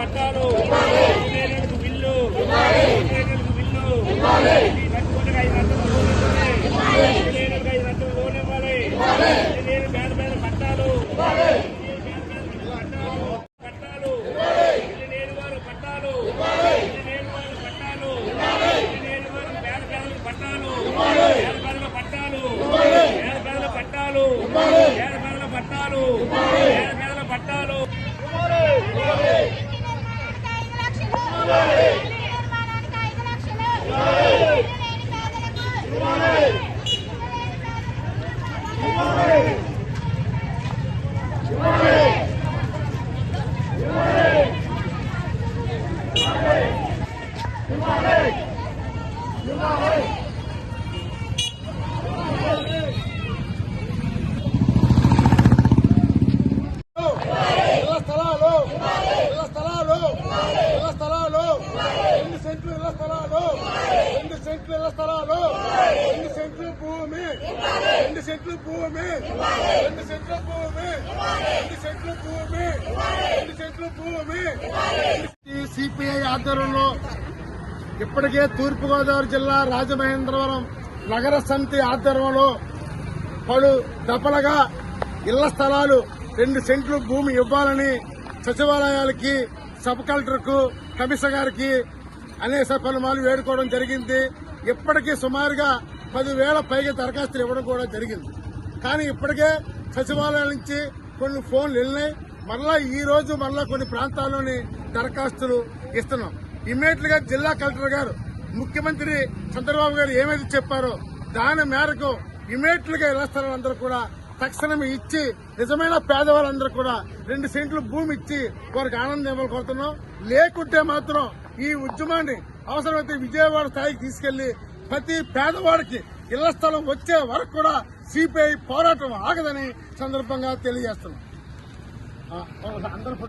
పట్టాలు. Bill bill లక్షలు ఇల్లు నిర్మాణానికి ఐదు లక్షలు ఇల్లు లేని పేదలకు ఇల్లు లేని పేదలకు ఇళ్ళ స్థలాలు ఇళ్ళ స్థలాలు ఇళ్ళ స్థలాలు రెండు సెంట్లు ఇళ్ళ స్థలాలు. రెండు సెంట్లు ఇళ్ళ స్థలాలు. రెండు సెంట్లు భూమి. రెండు సెంట్లు భూమి. రెండు సెంట్లు భూమి. రెండు సెంట్లు భూమి. రెండు సెంట్లు భూమి. సిపిఐ ఆధ్వర్యంలో ఇప్పటికే తూర్పుగోదావరి జిల్లా రాజమహేంద్రవరం నగర సమితి ఆధ్వర్యంలో పలు దఫలుగా ఇళ్ళ స్థలాలు రెండు సెంట్లు భూమి ఇవ్వాలని సచివాలయాలకి సబ్ కలెక్టర్కు కమిషనర్ గారికి అనేక పలుమార్లు వేడుకోవడం జరిగింది. ఇప్పటికీ సుమారుగా పదివేల పైగా దరఖాస్తులు ఇవ్వడం కూడా జరిగింది. కానీ ఇప్పటికే సచివాలయం నుంచి కొన్ని ఫోన్లు వెళ్ళినాయి. మళ్ళా ఈ రోజు మళ్ళా కొన్ని ప్రాంతాల్లోని దరఖాస్తులు ఇస్తున్నాం. ఇమ్మీడియట్గా జిల్లా కలెక్టర్ గారు ముఖ్యమంత్రి చంద్రబాబు గారు ఏమైతే చెప్పారో దాని మేరకు ఇమీడియట్గా ఇళ్ళ స్థలాలందరూ కూడా తక్షణం ఇచ్చి నిజమైన పేదవాళ్ళందరూ కూడా రెండు సెంట్లు భూమి ఇచ్చి వారికి ఆనందం ఇవ్వాలి కోరుతున్నాం. లేకుంటే మాత్రం ఈ ఉద్యమాన్ని అవసరమైతే విజయవాడ స్థాయికి తీసుకెళ్ళి ప్రతి పేదవాడికి ఇళ్ళ స్థలం వచ్చే వరకు కూడా సిపిఐ పోరాటం ఆగదని సందర్భంగా తెలియజేస్తున్నాం. అందరూ